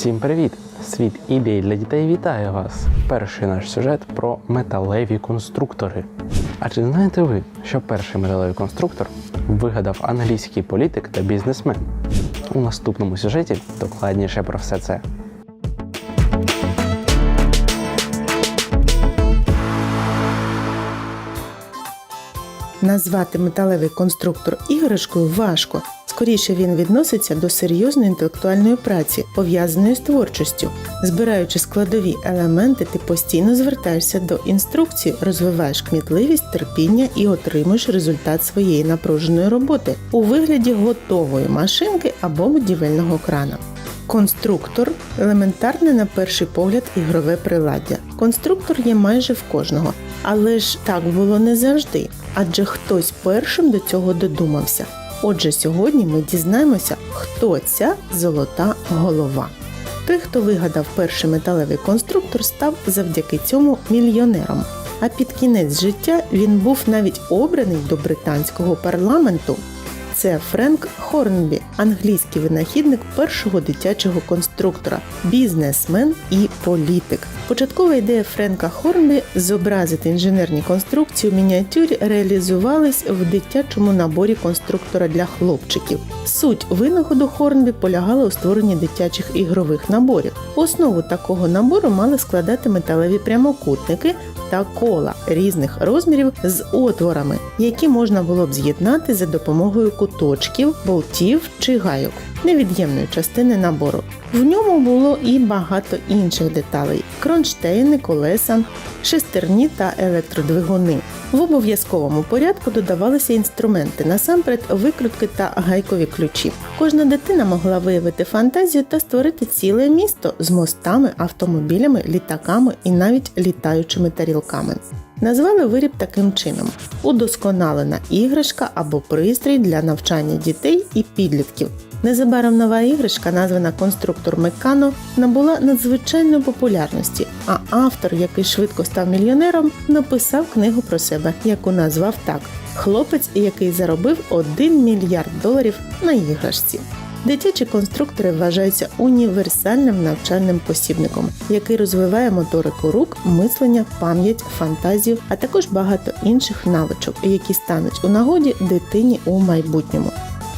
Всім привіт! Світ ідей для дітей вітає вас! Перший наш сюжет про металеві конструктори. А чи знаєте ви, що перший металевий конструктор вигадав англійський політик та бізнесмен? У наступному сюжеті докладніше про все це. Назвати металевий конструктор іграшкою важко. Скоріше він відноситься до серйозної інтелектуальної праці, пов'язаної з творчістю. Збираючи складові елементи, ти постійно звертаєшся до інструкції, розвиваєш кмітливість, терпіння і отримуєш результат своєї напруженої роботи у вигляді готової машинки або будівельного крана. Конструктор елементарне на перший погляд ігрове приладдя. Конструктор є майже в кожного, але ж так було не завжди, адже хтось першим до цього додумався. Отже, сьогодні ми дізнаємося, хто ця золота голова. Той, хто вигадав перший металевий конструктор, став завдяки цьому мільйонером. А під кінець життя він був навіть обраний до британського парламенту. Це Френк Хорнбі, англійський винахідник першого дитячого конструктора, бізнесмен і політик. Початкова ідея Френка Хорнбі зобразити інженерні конструкції у мініатюрі реалізувалась в дитячому наборі конструктора для хлопчиків. Суть винаходу Хорнбі полягала у створенні дитячих ігрових наборів. Основу такого набору мали складати металеві прямокутники та кола різних розмірів з отворами, які можна було б з'єднати за допомогою куточків, болтів чи гайок, невід'ємної частини набору. В ньому було і багато інших деталей: кронштейни, колеса, шестерні та електродвигуни. В обов'язковому порядку додавалися інструменти, насамперед викрутки та гайкові ключі. Кожна дитина могла виявити фантазію та створити ціле місто з мостами, автомобілями, літаками і навіть літаючими тарілками. Назвали виріб таким чином: удосконалена іграшка або пристрій для навчання дітей і підлітків. Незабаром нова іграшка, названа конструктор Мекано, набула надзвичайної популярності, а автор, який швидко став мільйонером, написав книгу про себе, яку назвав так: Хлопець, який заробив 1 мільярд доларів на іграшці. Дитячі конструктори вважаються універсальним навчальним посібником, який розвиває моторику рук, мислення, пам'ять, фантазію, а також багато інших навичок, які стануть у нагоді дитині у майбутньому.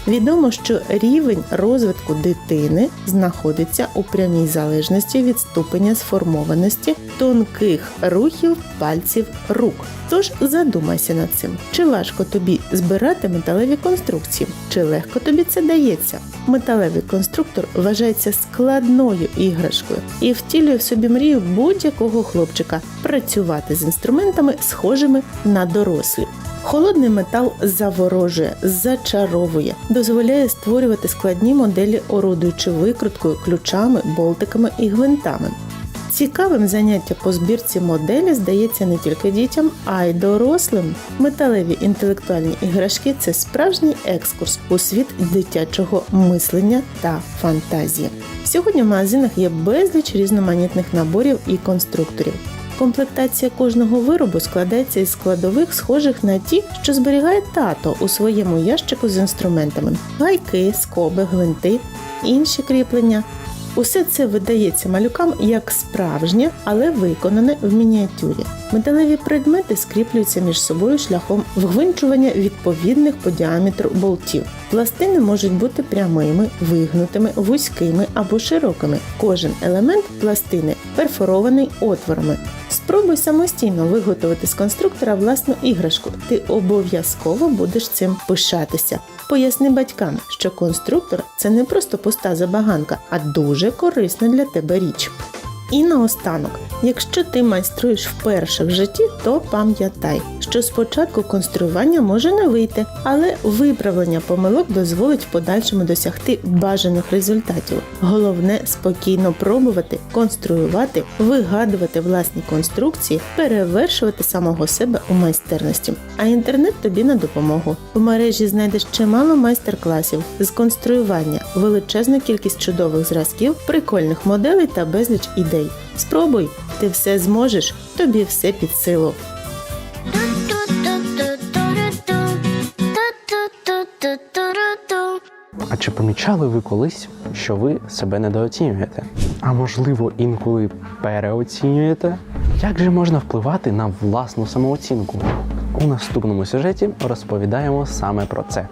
Відомо, що рівень розвитку дитини знаходиться у прямій залежності від ступеня сформованості тонких рухів пальців рук. Тож задумайся над цим, чи важко тобі збирати металеві конструкції, чи легко тобі це дається. Металевий конструктор вважається складною іграшкою і втілює в собі мрію будь-якого хлопчика працювати з інструментами, схожими на дорослі. Холодний метал заворожує, зачаровує, дозволяє створювати складні моделі, орудуючи викруткою, ключами, болтиками і гвинтами. Цікавим заняття по збірці моделі здається не тільки дітям, а й дорослим. Металеві інтелектуальні іграшки це справжній екскурс у світ дитячого мислення та фантазії. Сьогодні в магазинах є безліч різноманітних наборів і конструкторів. Комплектація кожного виробу складається із складових, схожих на ті, що зберігає тато у своєму ящику з інструментами: гайки, скоби, гвинти, інші кріплення. Усе це видається малюкам як справжнє, але виконане в мініатюрі. Металеві предмети скріплюються між собою шляхом вгвинчування відповідних по діаметру болтів. Пластини можуть бути прямими, вигнутими, вузькими або широкими. Кожен елемент пластини перфорований отворами. Спробуй самостійно виготовити з конструктора власну іграшку. Ти обов'язково будеш цим пишатися. Поясни батькам, що конструктор це не просто пуста забаганка, а дуже корисна для тебе річ. І наостанок, якщо ти майструєш вперше в житті, то пам'ятай, що спочатку конструювання може не вийти, але виправлення помилок дозволить в подальшому досягти бажаних результатів. Головне спокійно пробувати, конструювати, вигадувати власні конструкції, перевершувати самого себе у майстерності. А інтернет тобі на допомогу. В мережі знайдеш чимало майстер-класів з конструювання, величезну кількість чудових зразків, прикольних моделей та безліч ідей. Спробуй, ти все зможеш, тобі все під силу. А чи помічали ви колись, що ви себе недооцінюєте? А можливо, інколи переоцінюєте? Як же можна впливати на власну самооцінку? У наступному сюжеті розповідаємо саме про це.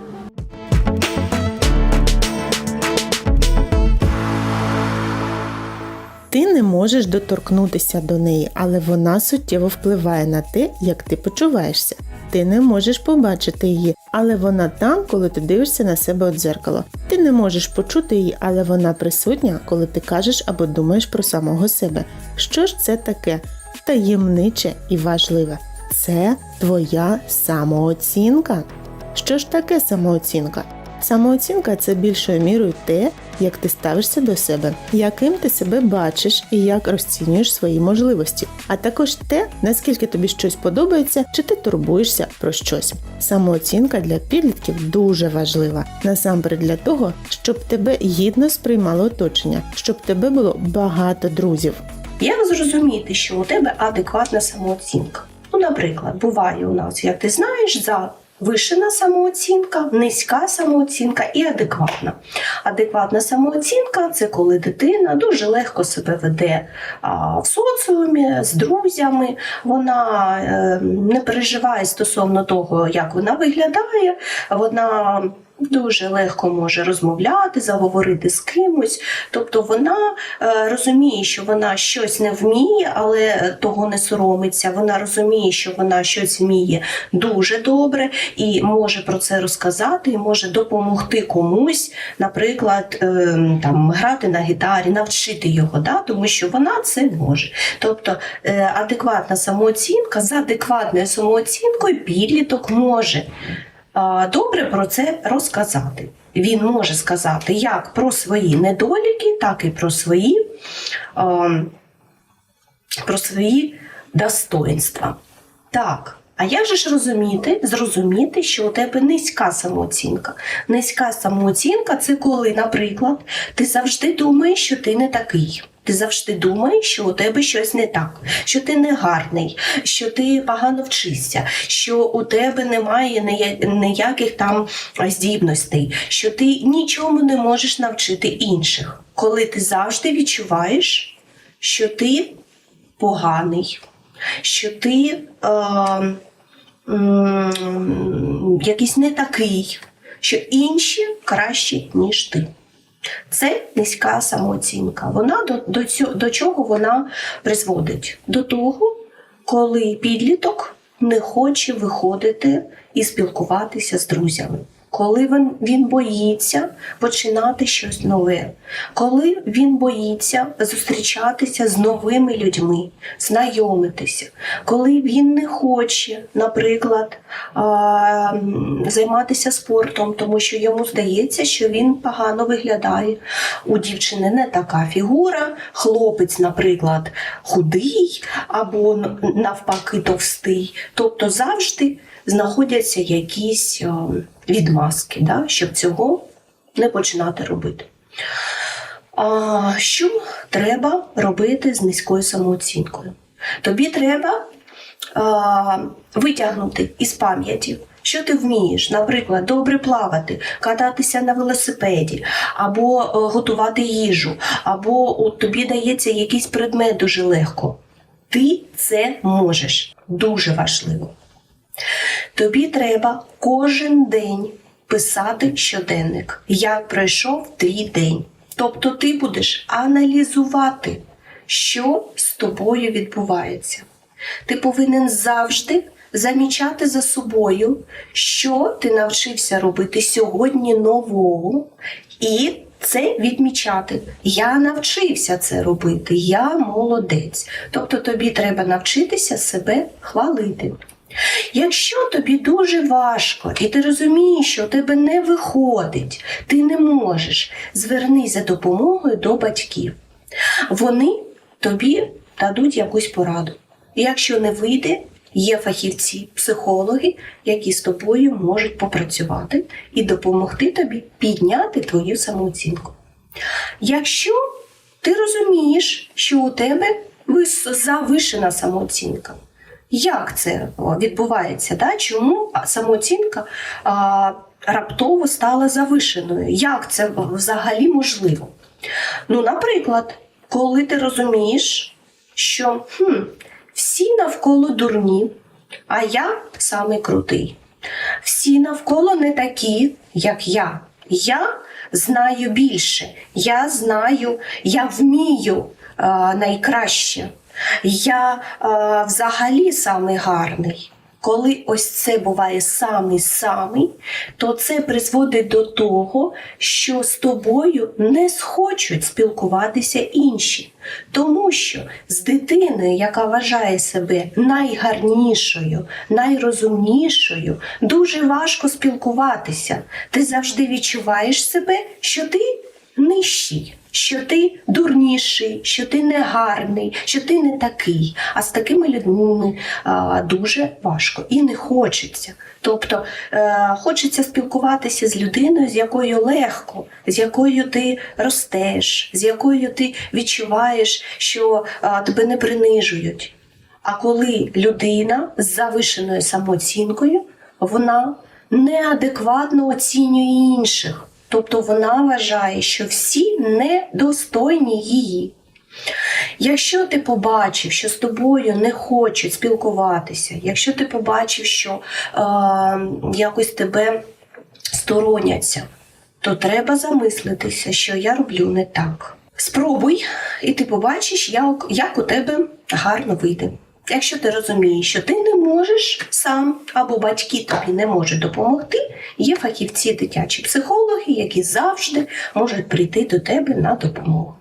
Ти не можеш доторкнутися до неї, але вона суттєво впливає на те, як ти почуваєшся. Ти не можеш побачити її, але вона там, коли ти дивишся на себе у дзеркало. Ти не можеш почути її, але вона присутня, коли ти кажеш або думаєш про самого себе. Що ж це таке? Таємниче і важливе. Це твоя самооцінка. Що ж таке самооцінка? Самооцінка це більшою мірою те, як ти ставишся до себе, яким ти себе бачиш і як розцінюєш свої можливості, а також те, наскільки тобі щось подобається, чи ти турбуєшся про щось. Самооцінка для підлітків дуже важлива, насамперед для того, щоб тебе гідно сприймало оточення, щоб тебе було багато друзів. Як зрозуміти, що у тебе адекватна самооцінка? Ну, наприклад, буває у нас, як ти знаєш, завишена самооцінка, низька самооцінка і адекватна. Адекватна самооцінка це коли дитина дуже легко себе веде в соціумі з друзями, вона е, не переживає стосовно того, як вона виглядає, вона дуже легко може розмовляти, заговорити з кимось. Тобто вона е, розуміє, що вона щось не вміє, але того не соромиться. Вона розуміє, що вона щось вміє дуже добре і може про це розказати, і може допомогти комусь, наприклад, е, там грати на гітарі, навчити його, да? тому що вона це може. Тобто е, адекватна самооцінка з адекватною самооцінкою підліток може добре про це розказати. Він може сказати як про свої недоліки, так і про свої, про свої достоинства. Так. А як же ж розуміти, зрозуміти, що у тебе низька самооцінка? Низька самооцінка це коли, наприклад, ти завжди думаєш, що ти не такий. Ти завжди думаєш, що у тебе щось не так, що ти не гарний, що ти погано вчишся, що у тебе немає ніяких там здібностей, що ти нічому не можеш навчити інших. Коли ти завжди відчуваєш, що ти поганий, що ти е, м, якийсь не такий, що інші кращі, ніж ти. Це низька самооцінка. Вона до, до, цього, до чого вона призводить? До того, коли підліток не хоче виходити і спілкуватися з друзями. Коли він, він боїться починати щось нове, коли він боїться зустрічатися з новими людьми, знайомитися, коли він не хоче, наприклад, займатися спортом, тому що йому здається, що він погано виглядає. У дівчини не така фігура, хлопець, наприклад, худий або навпаки товстий. Тобто завжди знаходяться якісь е, відмазки, да, щоб цього не починати робити. А, що треба робити з низькою самооцінкою? Тобі треба а, витягнути із пам'яті, що ти вмієш, наприклад, добре плавати, кататися на велосипеді, або е, готувати їжу, або от тобі дається якийсь предмет дуже легко. Ти це можеш. Дуже важливо. Тобі треба кожен день писати щоденник, як пройшов твій день. Тобто ти будеш аналізувати, що з тобою відбувається. Ти повинен завжди замічати за собою, що ти навчився робити сьогодні нового, і це відмічати. Я навчився це робити, я молодець. Тобто тобі треба навчитися себе хвалити. Якщо тобі дуже важко, і ти розумієш, що у тебе не виходить, ти не можеш, звернись за допомогою до батьків. Вони тобі дадуть якусь пораду. І Якщо не вийде, є фахівці, психологи, які з тобою можуть попрацювати і допомогти тобі підняти твою самооцінку. Якщо ти розумієш, що у тебе завишена самооцінка, як це відбувається? Да? Чому самооцінка а, раптово стала завишеною? Як це взагалі можливо? Ну, наприклад, коли ти розумієш, що хм, всі навколо дурні, а я самий крутий. Всі навколо не такі, як я. Я знаю більше, я знаю, я вмію а, найкраще. Я а, взагалі самий гарний. Коли ось це буває самий самий, то це призводить до того, що з тобою не схочуть спілкуватися інші. Тому що з дитиною, яка вважає себе найгарнішою, найрозумнішою, дуже важко спілкуватися. Ти завжди відчуваєш себе, що ти нижчий, що ти дурніший, що ти негарний, що ти не такий. А з такими людьми а, дуже важко і не хочеться. Тобто е, хочеться спілкуватися з людиною, з якою легко, з якою ти ростеш, з якою ти відчуваєш, що а, тебе не принижують. А коли людина з завишеною самооцінкою, вона неадекватно оцінює інших. Тобто вона вважає, що всі недостойні її. Якщо ти побачив, що з тобою не хочуть спілкуватися, якщо ти побачив, що е, якось тебе стороняться, то треба замислитися, що я роблю не так. Спробуй, і ти побачиш, як, як у тебе гарно вийде. Якщо ти розумієш, що ти не можеш сам або батьки тобі не можуть допомогти, є фахівці дитячі психологи, які завжди можуть прийти до тебе на допомогу.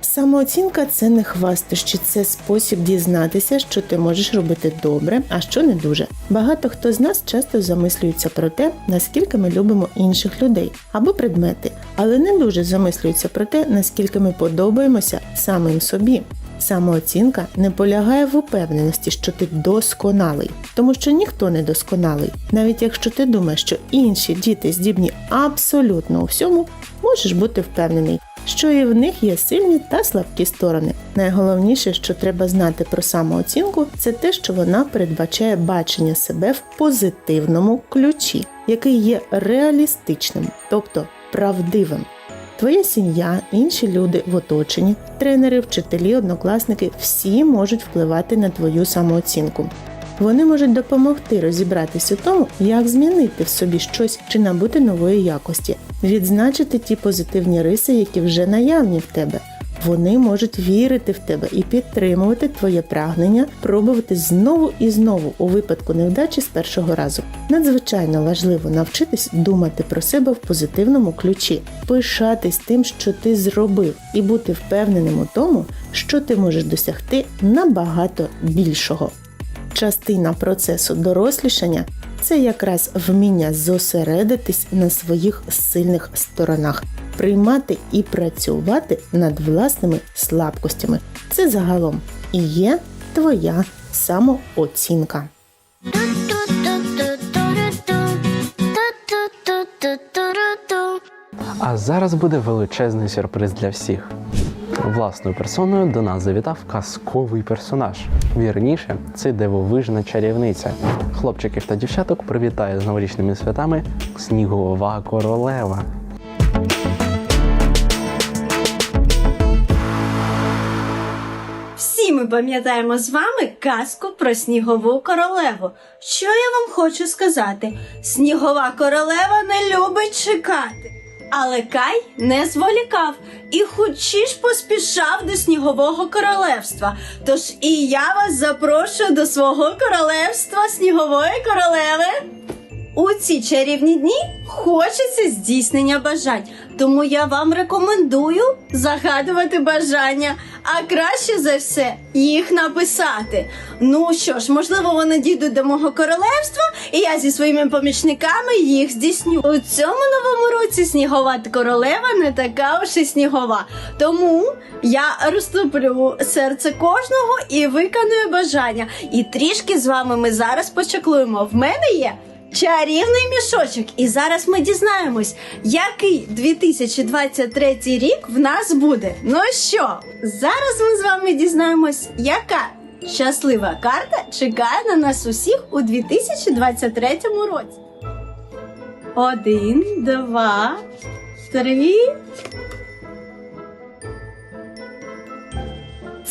Самооцінка це не хвастощі, це спосіб дізнатися, що ти можеш робити добре, а що не дуже. Багато хто з нас часто замислюється про те, наскільки ми любимо інших людей або предмети, але не дуже замислюються про те, наскільки ми подобаємося самим собі. Самооцінка не полягає в упевненості, що ти досконалий, тому що ніхто не досконалий. Навіть якщо ти думаєш, що інші діти здібні абсолютно у всьому, можеш бути впевнений, що і в них є сильні та слабкі сторони. Найголовніше, що треба знати про самооцінку, це те, що вона передбачає бачення себе в позитивному ключі, який є реалістичним, тобто правдивим. Твоя сім'я, інші люди в оточенні, тренери, вчителі, однокласники всі можуть впливати на твою самооцінку. Вони можуть допомогти розібратися у тому, як змінити в собі щось чи набути нової якості, відзначити ті позитивні риси, які вже наявні в тебе. Вони можуть вірити в тебе і підтримувати твоє прагнення, пробувати знову і знову у випадку невдачі з першого разу. Надзвичайно важливо навчитись думати про себе в позитивному ключі, пишатись тим, що ти зробив, і бути впевненим у тому, що ти можеш досягти набагато більшого. Частина процесу дорослішання це якраз вміння зосередитись на своїх сильних сторонах, приймати і працювати над власними слабкостями. Це загалом і є твоя самооцінка. А зараз буде величезний сюрприз для всіх. Власною персоною до нас завітав казковий персонаж. Вірніше, це дивовижна чарівниця. Хлопчиків та дівчаток привітає з новорічними святами Снігова королева. Всі ми пам'ятаємо з вами казку про снігову королеву. Що я вам хочу сказати? Снігова королева не любить чекати. Але Кай не зволікав і хочі ж поспішав до снігового королевства. Тож і я вас запрошую до свого королевства снігової королеви. У ці чарівні дні хочеться здійснення бажань, Тому я вам рекомендую загадувати бажання, а краще за все їх написати. Ну що ж, можливо, вони дійдуть до мого королевства, і я зі своїми помічниками їх здійсню. У цьому новому році снігова королева не така уж і снігова. Тому я розтоплю серце кожного і виконую бажання. І трішки з вами ми зараз почаклуємо. В мене є. Чарівний мішочок, і зараз ми дізнаємось, який 2023 рік в нас буде. Ну що, зараз ми з вами дізнаємось, яка щаслива карта чекає на нас усіх у 2023 році. Один, два, три.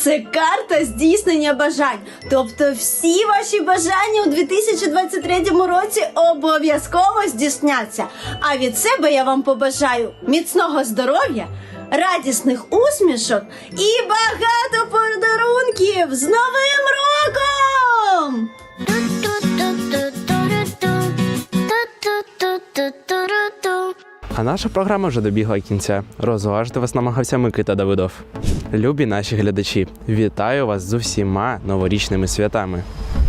Це карта здійснення бажань. Тобто всі ваші бажання у 2023 році обов'язково здійсняться. А від себе я вам побажаю міцного здоров'я, радісних усмішок і багато подарунків з Новим роком! А наша програма вже добігла кінця. Розважити вас намагався Микита Давидов. Любі наші глядачі, вітаю вас з усіма новорічними святами.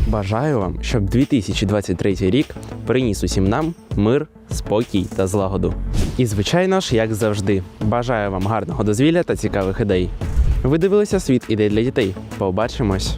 Бажаю вам, щоб 2023 рік приніс усім нам мир, спокій та злагоду. І, звичайно ж, як завжди, бажаю вам гарного дозвілля та цікавих ідей. Ви дивилися світ ідей для дітей. Побачимось!